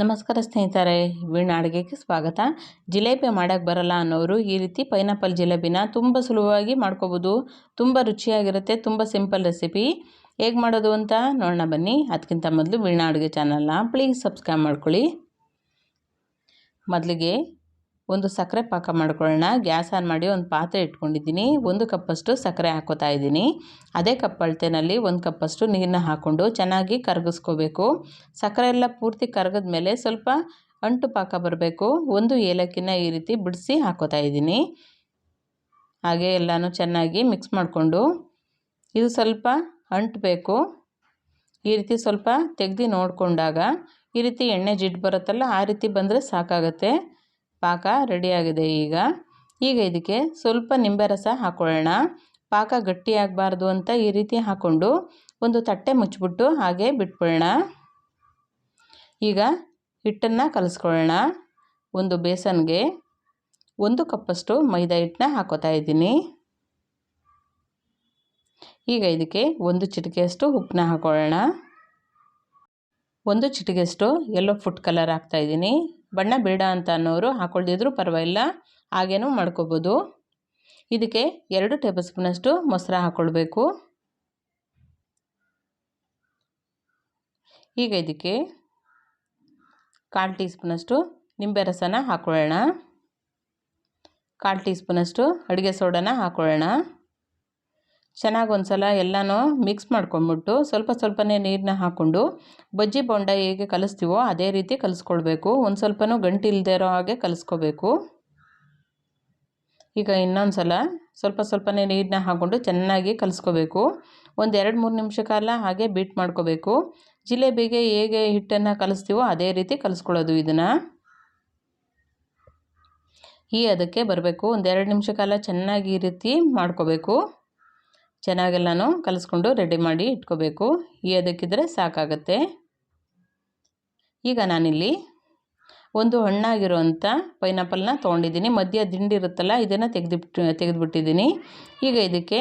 ನಮಸ್ಕಾರ ಸ್ನೇಹಿತರೆ ವೀಣಾ ಅಡುಗೆಗೆ ಸ್ವಾಗತ. ಜಿಲೇಬಿ ಮಾಡೋಕ್ಕೆ ಬರಲ್ಲ ಅನ್ನೋರು ಈ ರೀತಿ ಪೈನಾಪಲ್ ಜಿಲೇಬಿನ ತುಂಬ ಸುಲಭವಾಗಿ ಮಾಡ್ಕೋಬೋದು. ತುಂಬ ರುಚಿಯಾಗಿರುತ್ತೆ, ತುಂಬ ಸಿಂಪಲ್ ರೆಸಿಪಿ. ಹೇಗೆ ಮಾಡೋದು ಅಂತ ನೋಡೋಣ ಬನ್ನಿ. ಅದಕ್ಕಿಂತ ಮೊದಲು ವೀಣಾ ಅಡುಗೆ ಚಾನಲ್ನ ಪ್ಲೀಸ್ ಸಬ್ಸ್ಕ್ರೈಬ್ ಮಾಡ್ಕೊಳ್ಳಿ. ಮೊದಲಿಗೆ ಒಂದು ಸಕ್ಕರೆ ಪಾಕ ಮಾಡ್ಕೊಳ್ಳೋಣ. ಗ್ಯಾಸ್ ಆನ್ ಮಾಡಿ ಒಂದು ಪಾತ್ರೆ ಇಟ್ಕೊಂಡಿದ್ದೀನಿ. ಒಂದು ಕಪ್ಪಷ್ಟು ಸಕ್ಕರೆ ಹಾಕೋತಾ ಇದ್ದೀನಿ. ಅದೇ ಕಪ್ ಅಳತೆನಲ್ಲಿ ಒಂದು ಕಪ್ಪಷ್ಟು ನೀರನ್ನ ಹಾಕ್ಕೊಂಡು ಚೆನ್ನಾಗಿ ಕರಗಿಸ್ಕೋಬೇಕು. ಸಕ್ಕರೆ ಎಲ್ಲ ಪೂರ್ತಿ ಕರಗಿದ ಮೇಲೆ ಸ್ವಲ್ಪ ಅಂಟು ಪಾಕ ಬರಬೇಕು. ಒಂದು ಏಲಕ್ಕಿನ ಈ ರೀತಿ ಬಿಡಿಸಿ ಹಾಕೋತಾ ಇದ್ದೀನಿ. ಹಾಗೆ ಎಲ್ಲನೂ ಚೆನ್ನಾಗಿ ಮಿಕ್ಸ್ ಮಾಡಿಕೊಂಡು ಇದು ಸ್ವಲ್ಪ ಅಂಟಬೇಕು. ಈ ರೀತಿ ಸ್ವಲ್ಪ ತೆಗ್ದು ನೋಡಿಕೊಂಡಾಗ ಈ ರೀತಿ ಎಣ್ಣೆ ಜಿಡ್ಡು ಬರುತ್ತಲ್ಲ, ಆ ರೀತಿ ಬಂದರೆ ಸಾಕಾಗುತ್ತೆ. ಪಾಕ ರೆಡಿಯಾಗಿದೆ ಈಗ. ಈಗ ಇದಕ್ಕೆ ಸ್ವಲ್ಪ ನಿಂಬೆ ರಸ ಹಾಕ್ಕೊಳ್ಳೋಣ ಪಾಕ ಗಟ್ಟಿಯಾಗಬಾರ್ದು ಅಂತ ಈ ರೀತಿ ಹಾಕ್ಕೊಂಡು ಒಂದು ತಟ್ಟೆ ಮುಚ್ಚಿಬಿಟ್ಟು ಹಾಗೆ ಬಿಟ್ಬಿಡೋಣ. ಈಗ ಹಿಟ್ಟನ್ನು ಕಲಿಸ್ಕೊಳ್ಳೋಣ. ಒಂದು ಬೇಸನ್ಗೆ ಒಂದು ಕಪ್ಪಷ್ಟು ಮೈದಾ ಹಿಟ್ಟನ್ನ ಹಾಕೋತಾ ಇದ್ದೀನಿ. ಈಗ ಇದಕ್ಕೆ ಒಂದು ಚಿಟಿಕೆಯಷ್ಟು ಉಪ್ಪನ್ನ ಹಾಕೊಳ್ಳೋಣ. ಒಂದು ಚಿಟಿಕೆಯಷ್ಟು ಎಲ್ಲೋ ಫುಡ್ ಕಲರ್ ಹಾಕ್ತಾಯಿದ್ದೀನಿ ಬಣ್ಣ ಬೇಡ ಅಂತ ಅನ್ನೋರು ಹಾಕೊಳ್ದಿದ್ರು ಪರವಾಗಿಲ್ಲ, ಹಾಗೇನೂ ಮಾಡ್ಕೋಬೋದು. ಇದಕ್ಕೆ ಎರಡು ಟೇಬಲ್ ಸ್ಪೂನಷ್ಟು ಮೊಸರು ಹಾಕ್ಕೊಳ್ಬೇಕು ಈಗ ಇದಕ್ಕೆ ಕಾಲು ಟೀ ಸ್ಪೂನಷ್ಟು ನಿಂಬೆ ರಸನ ಹಾಕ್ಕೊಳ್ಳೋಣ ಕಾಲು ಟೀ ಸ್ಪೂನಷ್ಟು ಅಡುಗೆ ಸೋಡಾನ ಹಾಕ್ಕೊಳ್ಳೋಣ ಚೆನ್ನಾಗಿ ಒಂದು ಸಲ ಎಲ್ಲನೂ ಮಿಕ್ಸ್ ಮಾಡ್ಕೊಂಬಿಟ್ಟು ಸ್ವಲ್ಪ ಸ್ವಲ್ಪನೇ ನೀರನ್ನ ಹಾಕ್ಕೊಂಡು ಬಜ್ಜಿ ಬೊಂಡ ಹೇಗೆ ಕಲಿಸ್ತೀವೋ ಅದೇ ರೀತಿ ಕಲಿಸ್ಕೊಳ್ಬೇಕು. ಒಂದು ಸ್ವಲ್ಪನೂ ಗಂಟು ಇಲ್ಲದೆ ಇರೋ ಹಾಗೆ ಕಲಿಸ್ಕೋಬೇಕು. ಈಗ ಇನ್ನೊಂದು ಸಲ ಸ್ವಲ್ಪ ಸ್ವಲ್ಪನೇ ನೀರನ್ನ ಹಾಕ್ಕೊಂಡು ಚೆನ್ನಾಗಿ ಕಲಿಸ್ಕೋಬೇಕು. ಒಂದು ಎರಡು ಮೂರು ನಿಮಿಷ ಕಾಲ ಹಾಗೆ ಬೀಟ್ ಮಾಡ್ಕೋಬೇಕು. ಜಿಲೇಬಿಗೆ ಹೇಗೆ ಹಿಟ್ಟನ್ನು ಕಲಿಸ್ತೀವೋ ಅದೇ ರೀತಿ ಕಲಿಸ್ಕೊಳ್ಳೋದು ಇದನ್ನು. ಈ ಅದಕ್ಕೆ ಬರಬೇಕು. ಒಂದೆರಡು ನಿಮಿಷ ಕಾಲ ಚೆನ್ನಾಗಿ ಈ ರೀತಿ ಮಾಡ್ಕೋಬೇಕು. ಚೆನ್ನಾಗೆಲ್ಲನೂ ಕಲಿಸ್ಕೊಂಡು ರೆಡಿ ಮಾಡಿ ಇಟ್ಕೋಬೇಕು. ಈ ಅದಕ್ಕಿದ್ರೆ ಸಾಕಾಗತ್ತೆ. ಈಗ ನಾನಿಲ್ಲಿ ಒಂದು ಹಣ್ಣಾಗಿರುವಂಥ ಪೈನಾಪಲ್ನ ತೊಗೊಂಡಿದ್ದೀನಿ. ಮಧ್ಯ ದಿಂಡಿ ಇರುತ್ತಲ್ಲ, ಇದನ್ನು ತೆಗೆದುಬಿಟ್ಟು, ತೆಗೆದುಬಿಟ್ಟಿದ್ದೀನಿ. ಈಗ ಇದಕ್ಕೆ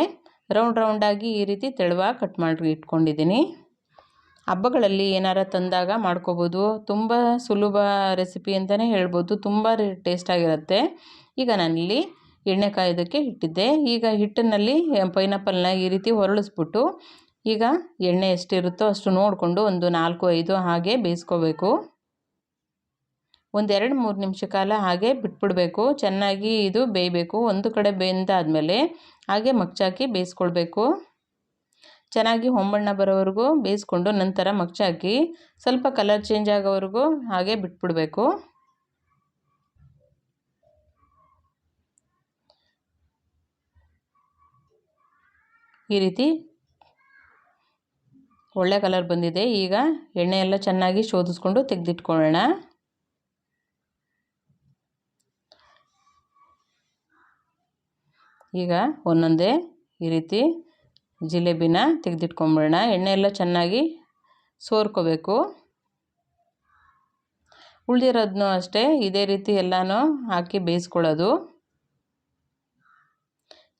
ರೌಂಡ್ ರೌಂಡಾಗಿ ಈ ರೀತಿ ತೆಳುವಾಗಿ ಕಟ್ ಮಾಡಿ ಇಟ್ಕೊಂಡಿದ್ದೀನಿ. ಹಬ್ಬಗಳಲ್ಲಿ ಏನಾರ ತಂದಾಗ ಮಾಡ್ಕೋಬೋದು. ತುಂಬ ಸುಲಭ ರೆಸಿಪಿ ಅಂತಲೇ ಹೇಳ್ಬೋದು. ತುಂಬ ಟೇಸ್ಟಾಗಿರುತ್ತೆ. ಈಗ ನಾನಿಲ್ಲಿ ಎಣ್ಣೆ ಕಾಯೋದಕ್ಕೆ ಇಟ್ಟಿದ್ದೆ. ಈಗ ಹಿಟ್ಟಿನಲ್ಲಿ ಪೈನಾಪಲ್ನ ಈ ರೀತಿ ಹೊರಳಿಸ್ಬಿಟ್ಟು ಈಗ ಎಣ್ಣೆ ಎಷ್ಟಿರುತ್ತೋ ಅಷ್ಟು ನೋಡಿಕೊಂಡು ಒಂದು ನಾಲ್ಕು, ಐದು ಹಾಗೆ ಬೇಯಿಸ್ಕೋಬೇಕು. ಒಂದೆರಡು, ಮೂರು ನಿಮಿಷ ಕಾಲ ಹಾಗೆ ಬಿಟ್ಬಿಡಬೇಕು. ಚೆನ್ನಾಗಿ ಇದು ಬೇಯಬೇಕು. ಒಂದು ಕಡೆ ಬೆಂದಾದಮೇಲೆ ಹಾಗೆ ಮಗ್ಚಾಕಿ ಬೇಯಿಸ್ಕೊಳ್ಬೇಕು. ಚೆನ್ನಾಗಿ ಹೊಂಬಣ್ಣ ಬರೋವರೆಗೂ ಬೇಯಿಸ್ಕೊಂಡು ನಂತರ ಮಗ್ಚಾಕಿ ಸ್ವಲ್ಪ ಕಲರ್ ಚೇಂಜ್ ಆಗೋವರೆಗೂ ಹಾಗೆ ಬಿಟ್ಬಿಡಬೇಕು. ಈ ರೀತಿ ಒಳ್ಳೆ ಕಲರ್ ಬಂದಿದೆ. ಈಗ ಎಣ್ಣೆ ಎಲ್ಲ ಚೆನ್ನಾಗಿ ಶೋಧಿಸ್ಕೊಂಡು ತೆಗೆದಿಟ್ಕೊಳ್ಳೋಣ. ಈಗ ಒಂದೊಂದೇ ಈ ರೀತಿ ಜಿಲೇಬಿನ ತೆಗೆದಿಟ್ಕೊಂಬಿಡೋಣ. ಎಣ್ಣೆ ಎಲ್ಲ ಚೆನ್ನಾಗಿ ಸೋರ್ಕೋಬೇಕು. ಉಳಿದಿರೋದನ್ನೂ ಅಷ್ಟೇ, ಇದೇ ರೀತಿ ಎಲ್ಲನೂ ಹಾಕಿ ಬೇಯಿಸ್ಕೊಳ್ಳೋದು.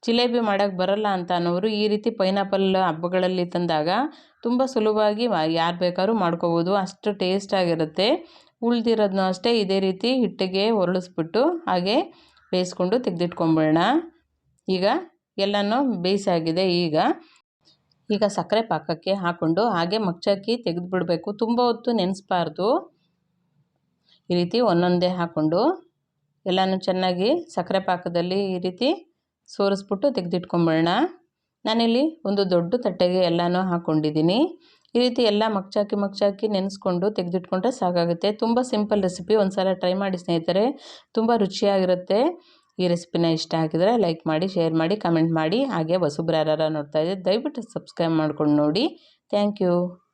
ಜಿಲೇಬಿ ಮಾಡೋಕ್ಕೆ ಬರಲ್ಲ ಅಂತ ಅನ್ನೋರು ಈ ರೀತಿ ಪೈನಾಪಲ್ ಹಬ್ಬಗಳಲ್ಲಿ ತಂದಾಗ ತುಂಬ ಸುಲಭವಾಗಿ ಯಾರು ಬೇಕಾದ್ರೂ ಮಾಡ್ಕೋಬೋದು. ಅಷ್ಟು ಟೇಸ್ಟಾಗಿರುತ್ತೆ ಉಳ್ದಿರೋದನ್ನು ಅಷ್ಟೇ ಇದೇ ರೀತಿ ಹಿಟ್ಟಿಗೆ ಹೊರಳಿಸ್ಬಿಟ್ಟು ಹಾಗೆ ಬೇಯಿಸ್ಕೊಂಡು ತೆಗೆದಿಟ್ಕೊಂಬಿಡೋಣ ಈಗ ಎಲ್ಲನೂ ಬೇಯಿಸಾಗಿದೆ ಈಗ. ಈಗ ಸಕ್ಕರೆ ಪಾಕಕ್ಕೆ ಹಾಕ್ಕೊಂಡು ಹಾಗೆ ಮಗ್ಚಾಕಿ ತೆಗೆದುಬಿಡಬೇಕು. ತುಂಬ ಹೊತ್ತು ನೆನೆಸ್ಬಾರ್ದು. ಈ ರೀತಿ ಒಂದೊಂದೇ ಹಾಕ್ಕೊಂಡು ಎಲ್ಲನೂ ಚೆನ್ನಾಗಿ ಸಕ್ಕರೆ ಪಾಕದಲ್ಲಿ ಈ ರೀತಿ ಸೋರಿಸ್ಬಿಟ್ಟು ತೆಗೆದಿಟ್ಕೊಂಬಿಡೋಣ ನಾನಿಲ್ಲಿ ಒಂದು ದೊಡ್ಡ ತಟ್ಟೆಗೆ ಎಲ್ಲನೂ ಹಾಕ್ಕೊಂಡಿದ್ದೀನಿ ಈ ರೀತಿ ಎಲ್ಲ ಮಗ್ಚಾಕಿ ಮಗ್ಚಾಕಿ ನೆನೆಸ್ಕೊಂಡು ತೆಗೆದಿಟ್ಕೊಂಡ್ರೆ ಸಾಕಾಗುತ್ತೆ. ತುಂಬ ಸಿಂಪಲ್ ರೆಸಿಪಿ ಒಂದು ಸಲ ಟ್ರೈ ಮಾಡಿ ಸ್ನೇಹಿತರೆ. ತುಂಬ ರುಚಿಯಾಗಿರುತ್ತೆ. ಈ ರೆಸಿಪಿನ ಇಷ್ಟ ಆಗಿದರೆ ಲೈಕ್ ಮಾಡಿ, ಶೇರ್ ಮಾಡಿ, ಕಮೆಂಟ್ ಮಾಡಿ. ಹಾಗೆ ಹೊಸಬ್ರು ಯಾರು ನೋಡ್ತಾ ಇದ್ದರೆ ದಯವಿಟ್ಟು ಸಬ್ಸ್ಕ್ರೈಬ್ ಮಾಡ್ಕೊಂಡು ನೋಡಿ. Thank you.